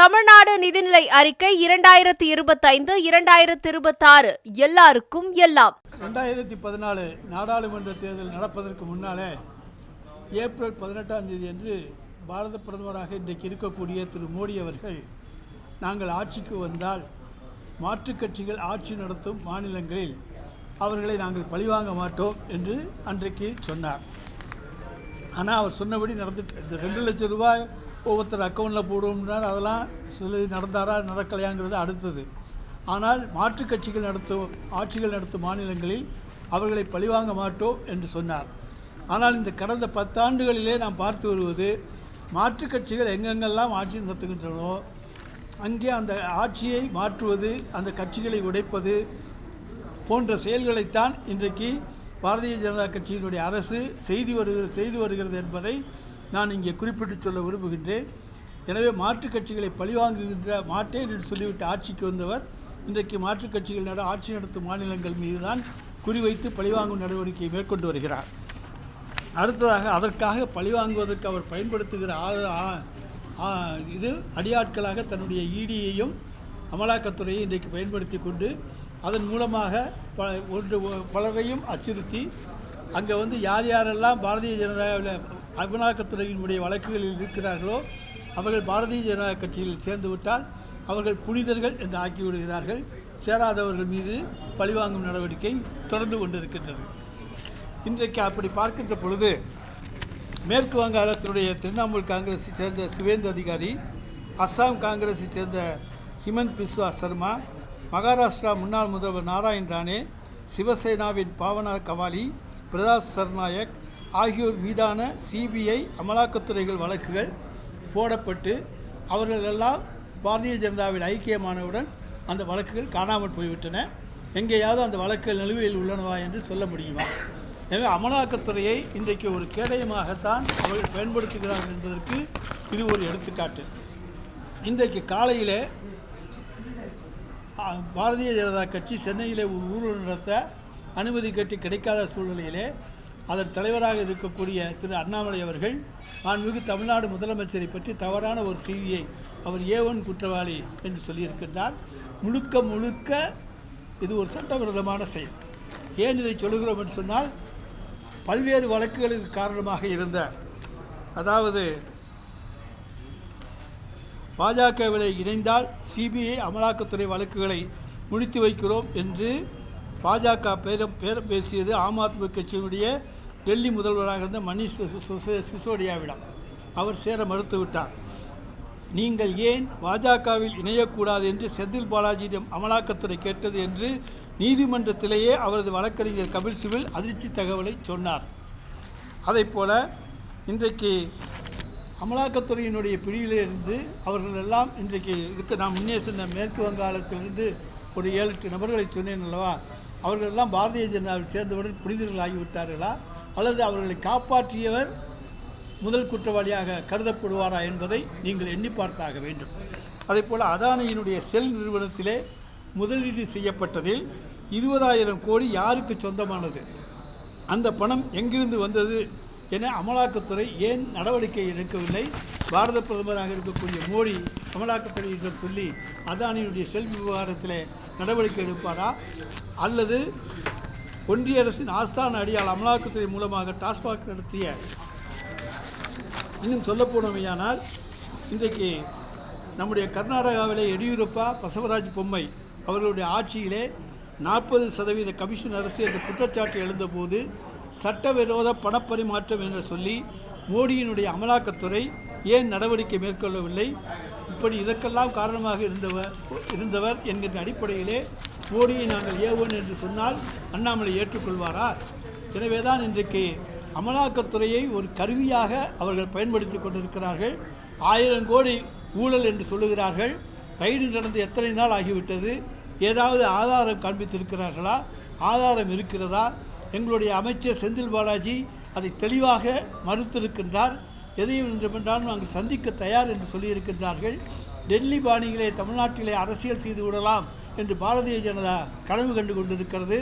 தமிழ்நாடு நிதிநிலை அறிக்கை இரண்டாயிரத்தி இருபத்தைந்து இரண்டாயிரத்தி இருபத்தாறு. எல்லாருக்கும் எல்லாம். ரெண்டாயிரத்தி பதினாலு நாடாளுமன்ற தேர்தல் நடப்பதற்கு முன்னாலே ஏப்ரல் பதினெட்டாம் தேதி அன்று பாரத பிரதமராக இன்றைக்கு இருக்கக்கூடிய திரு மோடி அவர்கள் நாங்கள் ஆட்சிக்கு வந்தால் மாற்றுக் கட்சிகள் ஆட்சி நடத்தும் மாநிலங்களில் அவர்களை நாங்கள் பழிவாங்க மாட்டோம் என்று அன்றைக்கு சொன்னார். ஆனால் அவர் சொன்னபடி நடந்துட்டு ரெண்டு லட்சம் ரூபாய் ஒவ்வொருத்தர் அக்கௌண்ட்டில் போடுவோம்னார் அதெல்லாம் சில நடந்தாரா நடக்கலையாங்கிறது அடுத்தது. ஆனால் மாற்றுக் கட்சிகள் நடத்தும் ஆட்சிகள் நடத்தும் மாநிலங்களில் அவர்களை பழிவாங்க மாட்டோம் என்று சொன்னார். ஆனால் இந்த கடந்த பத்தாண்டுகளிலே நாம் பார்த்து வருவது மாற்றுக் கட்சிகள் எங்கெங்கெல்லாம் ஆட்சி நடத்துகின்றனோ அங்கே அந்த ஆட்சியை மாற்றுவது அந்த கட்சிகளை உடைப்பது போன்ற செயல்களைத்தான் இன்றைக்கு பாரதிய ஜனதா கட்சியினுடைய அரசு செய்து வருகிறது செய்து வருகிறது என்பதை நான் இங்கே குறிப்பிட்டு சொல்ல விரும்புகின்றேன். எனவே மாற்றுக் கட்சிகளை பழிவாங்குகின்ற மாட்டேன் என்று சொல்லிவிட்டு ஆட்சிக்கு வந்தவர் இன்றைக்கு மாற்றுக் கட்சிகள் நட ஆட்சி நடத்தும் மாநிலங்கள் மீதுதான் குறிவைத்து பழிவாங்கும் நடவடிக்கையை மேற்கொண்டு வருகிறார். அடுத்ததாக அதற்காக பழிவாங்குவதற்கு அவர் பயன்படுத்துகிற ஆ- ஆ- இது அடியாட்களாக தன்னுடைய ஈடியையும் அமலாக்கத்துறையை இன்றைக்கு பயன்படுத்தி கொண்டு அதன் மூலமாக ப ஒன்று பலரையும் அச்சுறுத்தி அங்கே வந்து யார் யாரெல்லாம் பாரதிய ஜனதாவில் அமலாக்கத்துறையினுடைய வழக்குகளில் இருக்கிறார்களோ அவர்கள் பாரதிய ஜனதா கட்சியில் சேர்ந்துவிட்டால் அவர்கள் புனிதர்கள் என்று ஆக்கிவிடுகிறார்கள். சேராதவர்கள் மீது பழிவாங்கும் நடவடிக்கை தொடர்ந்து கொண்டிருக்கின்றது. இன்றைக்கு அப்படி பார்க்கின்ற பொழுது மேற்கு வங்காளத்தினுடைய திரிணாமுல் காங்கிரஸை சேர்ந்த சுவேந்து அதிகாரி அஸ்ஸாம் காங்கிரஸை சேர்ந்த ஹிமந்த் பிஸ்வா சர்மா மகாராஷ்டிரா முன்னாள் முதல்வர் நாராயண் ராணே சிவசேனாவின் பாவனா கவாலி பிரதாஷ் சர்நாயக் ஆகியோர் மீதான சிபிஐ அமலாக்கத்துறைகள் வழக்குகள் போடப்பட்டு அவர்களெல்லாம் பாரதிய ஜனதாவில் ஐக்கியமானவுடன் அந்த வழக்குகள் காணாமல் போய்விட்டன. எங்கேயாவது அந்த வழக்குகள் நிலுவையில் உள்ளனவா என்று சொல்ல முடியுமா? எனவே அமலாக்கத்துறையை இன்றைக்கு ஒரு கேடயமாகத்தான் அவர்கள் பயன்படுத்துகிறார்கள் என்பதற்கு இது ஒரு எடுத்துக்காட்டு. இன்றைக்கு காலையிலே பாரதிய ஜனதா கட்சி சென்னையிலே ஒரு ஊர்வலம் நடத்த அனுமதி கேட்டு கிடைக்காத சூழ்நிலையிலே அதன் தலைவராக இருக்கக்கூடிய திரு அண்ணாமலை அவர்கள் மாண்புமிகு தமிழ்நாடு முதலமைச்சரை பற்றி தவறான ஒரு செய்தியை அவர் ஏவன் குற்றவாளி என்று சொல்லியிருக்கின்றார். முழுக்க முழுக்க இது ஒரு சட்டவிரோதமான செயல். ஏன் இதை சொல்லுகிறோம் என்று சொன்னால் பல்வேறு வழக்குகளுக்கு காரணமாக இருந்த அதாவது பாஜகவில் இணைந்தால் சிபிஐ அமலாக்கத்துறை வழக்குகளை முடித்து வைக்கிறோம் என்று பாஜக பேரம் பேரம் பேசியது ஆம் ஆத்மி கட்சியினுடைய டெல்லி முதல்வராக இருந்த மணிஷ் சிசோடியாவிடம் அவர் சேர மறுத்துவிட்டார். நீங்கள் ஏன் பாஜகவில் இணையக்கூடாது என்று செந்தில் பாலாஜியிடம் அமலாக்கத்துறை கேட்டது என்று நீதிமன்றத்திலேயே அவரது வழக்கறிஞர் கபில் சிபில் அதிர்ச்சி தகவலை சொன்னார். அதைப் போல இன்றைக்கு அமலாக்கத்துறையினுடைய பிடியிலிருந்து அவர்கள் எல்லாம் இன்றைக்கு இருக்க நான் முன்னே சொன்ன மேற்கு வங்காளத்திலிருந்து ஒரு ஏழு எட்டு நபர்களை சொன்னேன் அல்லவா? அவர்கள் எல்லாம் பாரதிய ஜனதாவில் சேர்ந்தவுடன் புனிதர்கள் ஆகிவிட்டார்களா அல்லது அவர்களை காப்பாற்றியவர் முதல் குற்றவாளியாக கருதப்படுவாரா என்பதை நீங்கள் எண்ணி பார்த்தாக வேண்டும். அதேபோல் அதானியினுடைய செல் நிறுவனத்திலே முதலீடு செய்யப்பட்டதில் இருபதாயிரம் கோடி யாருக்கு சொந்தமானது? அந்த பணம் எங்கிருந்து வந்தது என அமலாக்கத்துறை ஏன் நடவடிக்கை எடுக்கவில்லை? பாரத பிரதமராக இருக்கக்கூடிய மோடி அமலாக்கத்துறையிடம் சொல்லி அதானியுடைய செல் விவகாரத்தில் நடவடிக்கை எடுப்பாரா? அல்லது ஒன்றிய அரசின் ஆஸ்தான அடியால் அமலாக்கத்துறை மூலமாக டாஸ்மாக் நடத்திய இன்னும் சொல்லப்போனமையானால் இன்றைக்கு நம்முடைய கர்நாடகாவிலே எடியூரப்பா பசவராஜ் பொம்மை அவர்களுடைய ஆட்சியிலே நாற்பது சதவீத கமிஷன் அரசு என்ற குற்றச்சாட்டு எழுந்தபோது சட்டவிரோத பணப்பரிமாற்றம் என்று சொல்லி மோடியினுடைய அமலாக்கத்துறை ஏன் நடவடிக்கை மேற்கொள்ளவில்லை? இப்படி இதற்கெல்லாம் காரணமாக இருந்தவர் இருந்தவர் என்கின்ற அடிப்படையிலே மோடியை நாங்கள் ஏவோன் என்று சொன்னால் அண்ணாமலை ஏற்றுக்கொள்வாரா? எனவே தான் இன்றைக்கு அமலாக்கத்துறையை ஒரு கருவியாக அவர்கள் பயன்படுத்தி கொண்டிருக்கிறார்கள். ஆயிரம் கோடி ஊழல் என்று சொல்லுகிறார்கள். ரைடு நடந்து எத்தனை நாள் ஆகிவிட்டது? ஏதாவது ஆதாரம் காண்பித்திருக்கிறார்களா? ஆதாரம் இருக்கிறதா? எங்களுடைய அமைச்சர் செந்தில் பாலாஜி அதை தெளிவாக மறுத்திருக்கின்றார். எதையும் வேண்டுமென்றாலும் நாங்கள் சந்திக்க தயார் என்று சொல்லியிருக்கின்றார்கள். டெல்லி பாணிகளை தமிழ்நாட்டிலே அரசியல் செய்து விடலாம். என்று பாரதிய ஜனதா கனவு கண்டு கொண்டிருக்கிறது.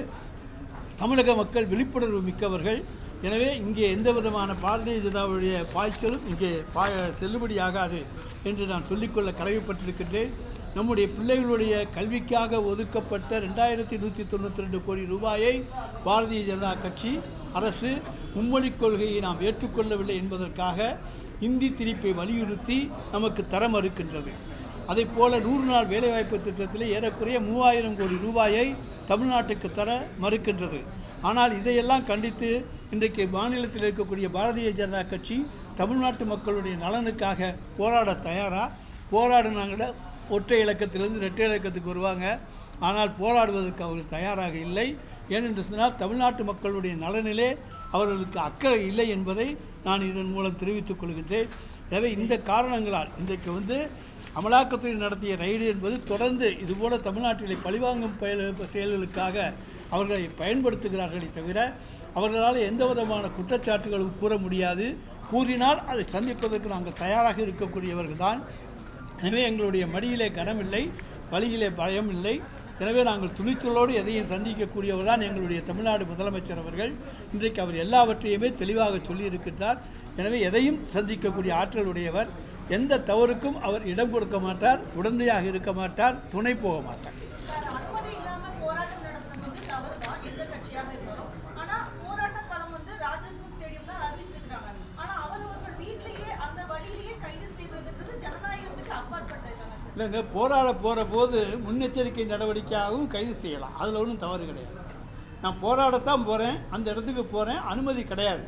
தமிழக மக்கள் விழிப்புணர்வு மிக்கவர்கள். எனவே இங்கே எந்த விதமான பாரதிய ஜனதாவுடைய பாய்ச்சலும் இங்கே பா செல்லுபடியாகாது என்று நான் சொல்லிக்கொள்ள கடமைப்பட்டிருக்கின்றேன். நம்முடைய பிள்ளைகளுடைய கல்விக்காக ஒதுக்கப்பட்ட ரெண்டாயிரத்தி நூற்றி தொண்ணூற்றி ரெண்டு கோடி ரூபாயை பாரதிய ஜனதா கட்சி அரசு மும்மொழிக் கொள்கையை நாம் ஏற்றுக்கொள்ளவில்லை என்பதற்காக இந்தி திணிப்பை வலியுறுத்தி நமக்கு தர மறுக்கின்றது அதை போல நூறு நாள் வேலைவாய்ப்பு திட்டத்தில் ஏறக்குறைய மூவாயிரம் கோடி ரூபாயை தமிழ்நாட்டுக்கு தர மறுக்கின்றது. ஆனால் இதையெல்லாம் கண்டித்து இன்றைக்கு மாநிலத்தில் இருக்கக்கூடிய பாரதிய ஜனதா கட்சி தமிழ்நாட்டு மக்களுடைய நலனுக்காக போராட தயாராக போராடினாங்கள ஒற்றை இலக்கத்திலிருந்து ரெட்டை இலக்கத்துக்கு வருவாங்க. ஆனால் போராடுவதற்கு அவர்கள் தயாராக இல்லை. ஏனென்று சொன்னால் தமிழ்நாட்டு மக்களுடைய நலனிலே அவர்களுக்கு அக்கறை இல்லை என்பதை நான் இதன் மூலம் தெரிவித்துக் கொள்கின்றேன். எனவே இந்த காரணங்களால் இன்றைக்கு வந்து அமலாக்கத்துறை நடத்திய ரைடு என்பது தொடர்ந்து இதுபோல தமிழ்நாட்டிலே பழிவாங்கும் செயல்களுக்காக அவர்களை பயன்படுத்துகிறார்களே தவிர அவர்களால் எந்த விதமான குற்றச்சாட்டுகளும் கூற முடியாது. கூறினால் அதை சந்திப்பதற்கு நாங்கள் தயாராக இருக்கக்கூடியவர்கள் தான். எனவே எங்களுடைய மடியிலே கனமில்லை வழியிலே பயம் இல்லை. எனவே நாங்கள் துணிச்சலோடு எதையும் சந்திக்கக்கூடியவர் தான் எங்களுடைய தமிழ்நாடு முதலமைச்சர் அவர்கள். இன்றைக்கு அவர் எல்லாவற்றையுமே தெளிவாக சொல்லியிருக்கின்றார். எனவே எதையும் சந்திக்கக்கூடிய ஆற்றல் உடையவர். எந்த தவறுக்கும் அவர் இடம் கொடுக்க மாட்டார் உடந்தையாக இருக்க மாட்டார் துணை போக மாட்டார்? இல்லைங்க போராட போகிற போது முன்னெச்சரிக்கை நடவடிக்கையாகவும் கைது செய்யலாம். அதில் ஒன்றும் தவறு கிடையாது. நான் போராடத்தான் போகிறேன் அந்த இடத்துக்கு போகிறேன் அனுமதி கிடையாது.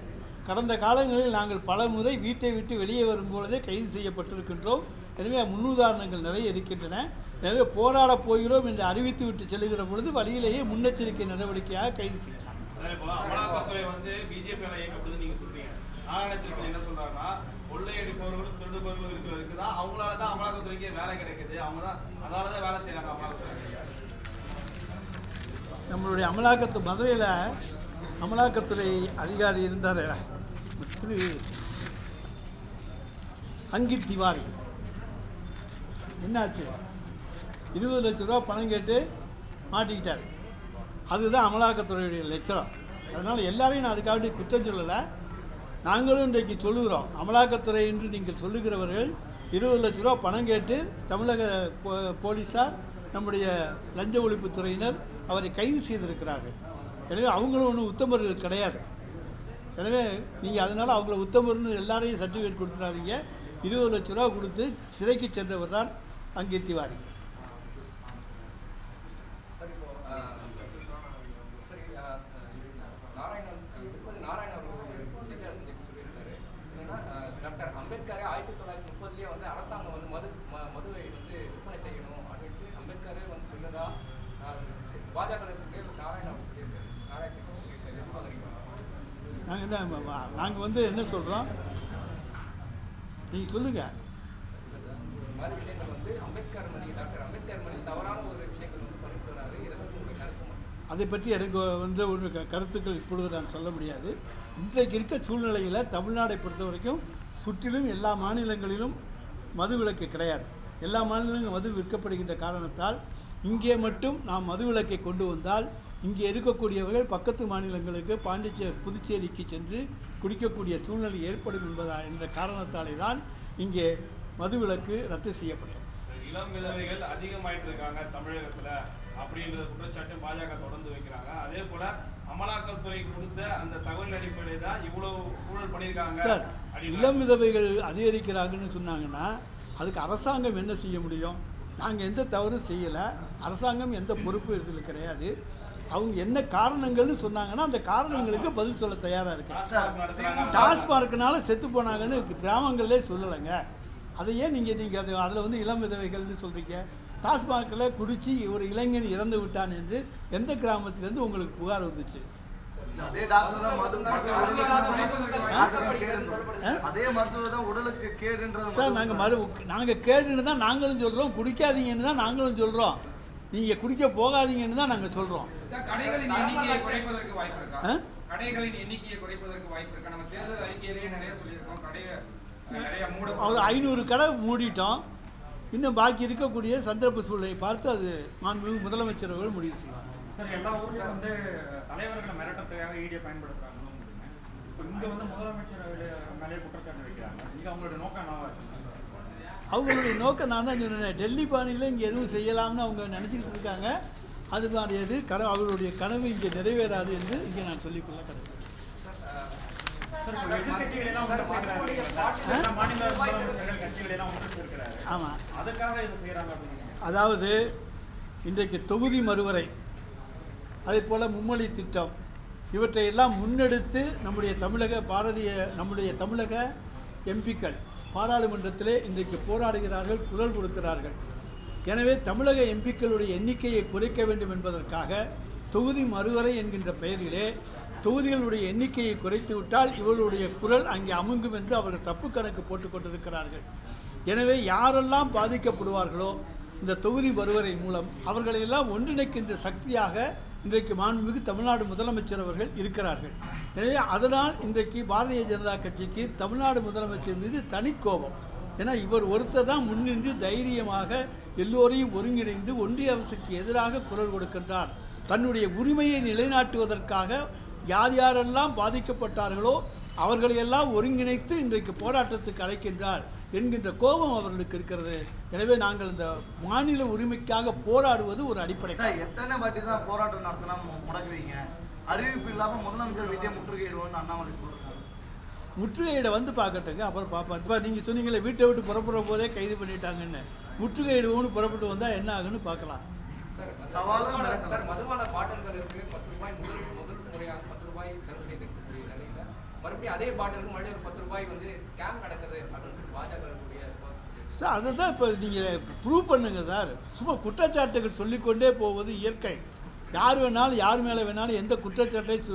கடந்த காலங்களில் நாங்கள் பல முறை வீட்டை விட்டு வெளியே வரும்பொழுதே கைது செய்யப்பட்டிருக்கின்றோம். எனவே முன்னுதாரணங்கள் நிறைய இருக்கின்றன. எனவே போராட போகிறோம் என்று அறிவித்து விட்டு செல்லுகிற பொழுது வழியிலேயே முன்னெச்சரிக்கை நடவடிக்கையாக கைது செய்யலாம் சார் இப்போ அமலாக்கத்துறை வந்து பிஜேபியால இயக்கப்படுது நீங்க சொல்றீங்க. நாராயணத்திற்கு என்ன சொல்றாருன்னா கொள்ளையடிப்பவர்களும் திருடுபவர்களும் இருக்கிற இருக்குதான் அவங்களால தான் அமலாக்கத்துறைக்கு வேலை கிடைக்குது. அவங்க தான் அதனால தான் வேலை செய்யறாங்க அமலாக்கத்துறை நம்மளுடைய அமலாக்கத்து மதுரையில் அமலாக்கத்துறை அதிகாரி இருந்தார். திரு அங்கித் திவாரி. என்னாச்சு? இருபது லட்ச ரூபா பணம் கேட்டு மாட்டிக்கிட்டார். அதுதான் அமலாக்கத்துறையுடைய லட்சம். அதனால் எல்லாரையும் நான் அதுக்காக குற்றம் சொல்லலை. நாங்களும் இன்றைக்கு சொல்லுகிறோம். அமலாக்கத்துறை என்று நீங்கள் சொல்லுகிறவர்கள் இருபது லட்ச ரூபா பணம் கேட்டு தமிழக போ- போலீஸார் நம்முடைய லஞ்ச ஒழிப்புத்துறையினர் அவரை கைது செய்திருக்கிறார்கள். எனவே அவங்களும் ஒன்றும் உத்தமர்கள் கிடையாது. எனவே நீங்கள் அதனால் அவங்கள உத்தமர்னு எல்லாரையும் சர்டிஃபிகேட் கொடுத்துடாதீங்க. இருபது லட்ச ரூபா கொடுத்து சிறைக்கு சென்றவர் தான் அங்கே திவாரி டாக்டர் ஆயிரத்தி தொள்ளாயிரத்தி முப்பதுலேயே வந்து அரசாங்கம் வந்து மது மதுவை வந்து விற்பனை செய்யணும் அப்படின்ட்டு அம்பேத்கரே வந்து சொன்னதா பாஜக நாங்கள் நாங்கள் வந்து என்ன சொல்கிறோம் நீங்கள் சொல்லுங்கள்? அதை பற்றி எனக்கு வந்து ஒரு கருத்துக்கள் இப்பொழுது நான் சொல்ல முடியாது. இன்றைக்கு இருக்க சூழ்நிலையில் தமிழ்நாடை பொறுத்த வரைக்கும் சுற்றிலும் எல்லா மாநிலங்களிலும் மது விலக்கு கிடையாது. எல்லா மாநிலங்களும் மது விற்கப்படுகின்ற காரணத்தால் இங்கே மட்டும் நாம் மது விலக்கை கொண்டு வந்தால் இங்கே இருக்கக்கூடியவர்கள் பக்கத்து மாநிலங்களுக்கு பாண்டிச்சேரி புதுச்சேரிக்கு சென்று குடிக்கக்கூடிய சூழ்நிலை ஏற்படும் என்பதா என்ற காரணத்தாலே தான் இங்கே மது விலக்கு ரத்து செய்யப்பட்டது. இளம் விதவைகள் அதிகமாயிட்டு இருக்காங்க தமிழகத்துல அப்படின்ற குற்றச்சாட்டு பாஜக தொடர்ந்து வைக்கிறாங்க. அதே போல அமலாக்கத்துறை கொடுத்த அந்த தகவல் அடிப்படையில் தான் இவ்வளவு ஊழல் பண்ணியிருக்காங்க சார் இளம் விதவைகள் அதிகரிக்கிறாங்கன்னு சொன்னாங்கன்னா அதுக்கு அரசாங்கம் என்ன செய்ய முடியும்? நாங்கள் எந்த தவறும் செய்யலை. அரசாங்கம் எந்த பொறுப்பும் இதில் கிடையாது. அவங்க என்ன காரணங்கள்னு சொன்னாங்கன்னா அந்த காரணங்களுக்கு பதில் சொல்ல தயாராக நடத்துறாங்க டாஸ்மார்க்குனால செத்து போனாங்கன்னு கிராமங்களே சொல்லலைங்க. அதை ஏன் நீங்கள் நீங்கள் அது அதில் வந்து இளம் விதவைகள்னு சொல்கிறீங்க டாஸ்மார்க்கில் குடிச்சு ஒரு இளைஞன் இறந்து விட்டான் என்று எந்த கிராமத்திலேருந்து உங்களுக்கு புகார் வந்துச்சு? சார் நாங்கள் மறு நாங்கள் கேடுன்னு தான் நாங்களும் சொல்கிறோம் குடிக்காதீங்கன்னு தான் நாங்களும் சொல்கிறோம் நீங்கள் குடிக்க போகாதீங்கன்னு தான் நாங்கள் சொல்கிறோம் சார் கடைகளின் எண்ணிக்கையை குறைப்பதற்கு வாய்ப்பு இருக்கா? கடைகளின் எண்ணிக்கையை குறைப்பதற்கு வாய்ப்பு இருக்கா? நம்ம தேர்தல் அறிக்கையிலேயே நிறைய சொல்லியிருக்கோம். கடையை நிறைய மூட ஒரு ஐநூறு கடை மூடிட்டோம். இன்னும் பாக்கி இருக்கக்கூடிய சந்தர்ப்ப சூழ்நிலையை பார்த்து அது மாண்புமிகு முதலமைச்சர் அவர்கள் முடிவு செய்வார். சார் எல்லா ஊர்லயும் வந்து தலைவர்களை மிரட்டத்துக்காக ஈடியை பயன்படுத்துறாங்கன்னு இப்போ இங்க வந்து முதலமைச்சர் மேலே குற்றச்சாட்டு வைக்கிறாங்க. இங்க அவங்களோட நோக்கம் என்னவா இருக்கு அவங்களுடைய நோக்கம் நான் தான் சொன்னேன் டெல்லி பாணியில் இங்கே எதுவும் செய்யலாம்னு அவங்க நினச்சிக்கிட்டு இருக்காங்க. அது மாதிரியது கன அவருடைய கனவு இங்கே நிறைவேறாது என்று இங்கே நான் சொல்லிக்கொள்ள கிடையாது ஆமாம் அதாவது இன்றைக்கு தொகுதி மறுவரை அதே போல் மும்மொழி திட்டம் இவற்றையெல்லாம் முன்னெடுத்து நம்முடைய தமிழக பாரதிய நம்முடைய தமிழக எம்பிக்கள் பாராளுமன்றத்திலே இன்றைக்கு போராடுகிறார்கள் குரல் கொடுக்கிறார்கள். எனவே தமிழக எம்பிக்களுடைய எண்ணிக்கையை குறைக்க வேண்டும் என்பதற்காக தொகுதி மறுவரை என்கின்ற பெயரிலே தொகுதிகளுடைய எண்ணிக்கையை குறைத்து விட்டால் இவர்களுடைய குரல் அங்கே அமுங்கும் என்று அவர்கள் தப்பு கணக்கு போட்டுக்கொண்டிருக்கிறார்கள் எனவே யாரெல்லாம் பாதிக்கப்படுவார்களோ இந்த தொகுதி வருவரை மூலம் அவர்களையெல்லாம் ஒன்றிணைக்கின்ற சக்தியாக இன்றைக்கு மாண்புமிகு தமிழ்நாடு முதலமைச்சர் அவர்கள் இருக்கிறார்கள். எனவே அதனால் இன்றைக்கு பாரதிய ஜனதா கட்சிக்கு தமிழ்நாடு முதலமைச்சர் மீது தனி கோபம். ஏன்னா இவர் ஒருத்தர் தான் முன்னின்று தைரியமாக எல்லோரையும் ஒருங்கிணைந்து ஒன்றிய அரசுக்கு எதிராக குரல் கொடுக்கின்றார். தன்னுடைய உரிமையை நிலைநாட்டுவதற்காக யார் யாரெல்லாம் பாதிக்கப்பட்டார்களோ அவர்களையெல்லாம் ஒருங்கிணைத்து இன்றைக்கு போராட்டத்துக்கு அழைக்கின்றார். என்கின்ற கோபம் அவர்களுக்கு இருக்கிறது. எனவே நாங்கள் இந்த மாநில உரிமைக்காக போராடுவது ஒரு அடிப்படை எத்தனை வாட்டி தான் போராட்டம் நடத்தினா மு- முடக்குவீங்க? அறிவிப்பு இல்லாம முதலமைச்சர் வீட்டை முற்றுகையிடுவோம்னு அண்ணாமலை முற்றுகையிட வந்து பார்க்கட்டுங்க அப்புறம் பார்ப்போம். இப்போ நீங்கள் சொன்னீங்களே வீட்டை விட்டு புறப்படுற போதே கைது பண்ணிட்டாங்கன்னு. முற்றுகையிடுவோம்னு புறப்பட்டு வந்தால் என்ன ஆகுன்னு பார்க்கலாம். சவாலும் மதுபான பாட்டில்களுக்கு பத்து ரூபாய் முதல் முதல் முறையாக பத்து ரூபாய் செலவு நிலையில மறுபடியும் அதே பாட்டிலுக்கு மறுபடியும் ஒரு பத்து ரூபாய் வந்து ஸ்கேம் நடக்குது அப்படின்னு சொல்லி பாஜக சார் அதை தான் இப்போ நீங்கள் ப்ரூவ் பண்ணுங்கள் சார். சும்மா குற்றச்சாட்டுகள் சொல்லிக்கொண்டே போவது இயற்கை. யார் வேணாலும் யார் மேலே வேணாலும் எந்த குற்றச்சாட்டையும்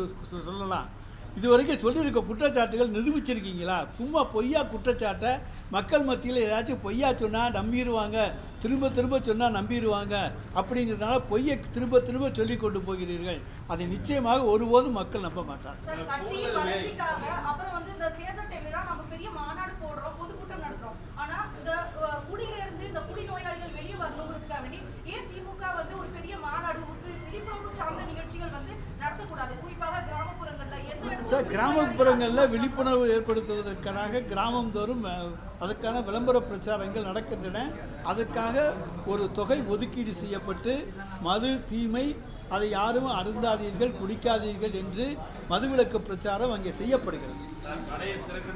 சொல்லலாம். இது வரைக்கும் சொல்லியிருக்க குற்றச்சாட்டுகள் நிரூபிச்சிருக்கீங்களா? சும்மா பொய்யா குற்றச்சாட்டை மக்கள் மத்தியில் ஏதாச்சும் பொய்யா சொன்னால் நம்பிடுவாங்க திரும்ப திரும்ப சொன்னால் நம்பிடுவாங்க அப்படிங்கிறதுனால பொய்யை திரும்ப திரும்ப சொல்லி கொண்டு போகிறீர்கள். அதை நிச்சயமாக ஒருபோதும் மக்கள் நம்ப மாட்டாங்க சார் கட்சியின் வளர்ச்சிக்காக அப்புறம் வந்து இந்த தேர்தல் டைம்ல நம்ம பெரிய மாநாடு போடுறோம் பொதுக்கூட்டம் நடத்துறோம் ஆனா இந்த அஹ், குடியில இருந்து இந்த குடி நோயாளிகள் வெளியே வரணுங்கிறதுக்காக வேண்டி ஏன் திமுக வந்து ஒரு பெரிய மாநாடு ஒரு பெரிய விழிப்புணர்வு சார்ந்த நிகழ்ச்சிகள் வந்து நடத்தக்கூடாது குறிப்பாக கிராமப்புறங்கள்ல எந்த இடத்துல சார் குடி கிராமப்புறங்களில் விழிப்புணர்வு ஏற்படுத்துவதற்காக கிராமந்தோறும் அதற்கான விளம்பர பிரச்சாரங்கள் நடக்கின்றன. அதற்காக ஒரு தொகை ஒதுக்கீடு செய்யப்பட்டு மது தீமை அதை யாரும் அருந்தாதீர்கள் குடிக்காதீர்கள் என்று மதுவிலக்கு பிரச்சாரம் அங்கே செய்யப்படுகிறது.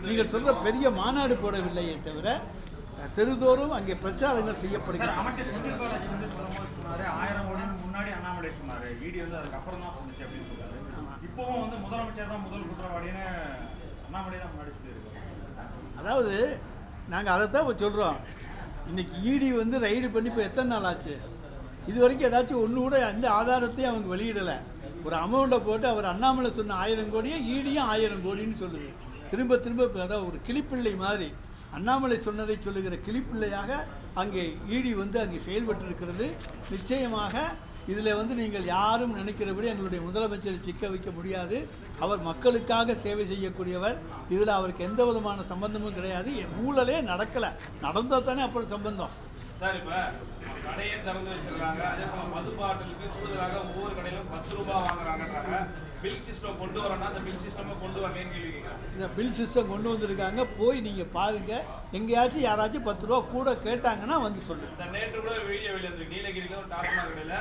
நீங்கள் சொல்ற பெரிய மாநாடு போடவில்லையே தவிர தெருதோறும் அங்கே பிரச்சாரங்கள் செய்யப்படுகிறது. முதலமைச்சர் தான் முதல் குற்றவாளின்னு அண்ணாமலை தான் முன்னாடி அதாவது நாங்கள் அதை தான் இப்போ சொல்கிறோம் இன்னைக்கு இடி வந்து ரைடு பண்ணி இப்போ எத்தனை நாள் ஆச்சு? இது வரைக்கும் ஏதாச்சும் ஒன்று கூட எந்த ஆதாரத்தையும் அவங்க வெளியிடலை. ஒரு அமௌண்ட்டை போட்டு அவர் அண்ணாமலை சொன்ன ஆயிரம் கோடியும் ஈடியும் e ஆயிரம் கோடின்னு சொல்லுது. திரும்ப திரும்ப இப்போ அதாவது ஒரு கிளிப்பிள்ளை மாதிரி அண்ணாமலை சொன்னதை சொல்லுகிற கிளிப்பிள்ளையாக அங்கே ஈடி வந்து அங்கே செயல்பட்டு இருக்கிறது நிச்சயமாக இதில் வந்து நீங்கள் யாரும் நினைக்கிறபடி எங்களுடைய முதலமைச்சரை சிக்க வைக்க முடியாது. அவர் மக்களுக்காக சேவை செய்யக்கூடியவர். இதில் அவருக்கு எந்த விதமான சம்பந்தமும் கிடையாது. ஊழலே நடக்கலை. நடந்தால் தானே அப்புறம் சம்பந்தம். சார் இப்ப கடையை திறந்து வச்சிருக்காங்க. அதே போல மது பாட்டிலுக்கு கூடுதலாக ஒவ்வொரு கடையிலும் பத்து ரூபாய் வாங்குறாங்கன்றாங்க. பில் சிஸ்டம் கொண்டு வரனா அந்த பில் சிஸ்டமை கொண்டு வரலன்னு இந்த பில் சிஸ்டம் கொண்டு வந்திருக்காங்க. போய் நீங்கள் பாருங்கள் எங்கேயாச்சும் யாராச்சும் பத்து ரூபா கூட கேட்டாங்கன்னா வந்து சொல்லுங்கள் சார் நேற்று கூட வீடியோ வெளியே நீலகிரியில் ஒரு கடையில்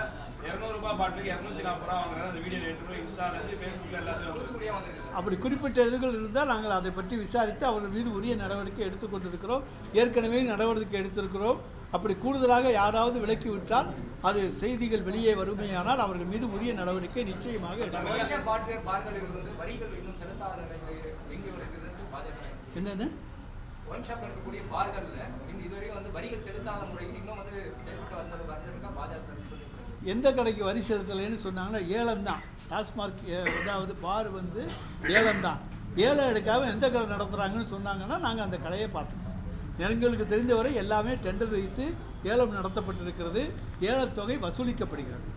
இரநூறுபா பாட்டிலுக்கு இரநூத்தி நாற்பது ரூபா வாங்குறாங்க அந்த வீடியோ நேற்று கூட இன்ஸ்டாலேருந்து ஃபேஸ்புக்கில் எல்லாத்துலையும் அப்படி குறிப்பிட்ட இதுகள் இருந்தால் நாங்கள் அதை பற்றி விசாரித்து அவர்கள் மீது உரிய நடவடிக்கை எடுத்துக்கொண்டிருக்கிறோம் ஏற்கனவே நடவடிக்கை எடுத்திருக்கிறோம். அப்படி கூடுதலாக யாராவது விலக்கி விட்டால் அது செய்திகள் வெளியே வருமையானால் அவர்கள் மீது உரிய நடவடிக்கை நிச்சயமாக எடுக்கும் என்னென்னு ஒயின் ஷாப்ல இருக்கக்கூடிய பார்கள்ல இன்னும் இதுவரையும் வரிகள் செலுத்தாத முறையில் இன்னும் வந்து செயல்பட்டு வந்தது வந்திருக்கா? பாஜக எந்த கடைக்கு வரி செலுத்தலைன்னு சொன்னாங்கன்னா ஏலம் தான். டாஸ்மார்க் அதாவது பார் வந்து ஏலம் தான். ஏலம் எடுக்காமல் எந்த கடை நடத்துகிறாங்கன்னு சொன்னாங்கன்னா நாங்கள் அந்த கடையை பார்த்துக்கோம் எங்களுக்கு தெரிந்தவரை எல்லாமே டெண்டர் வைத்து ஏலம் நடத்தப்பட்டிருக்கிறது. ஏலத்தொகை வசூலிக்கப்படுகிறது.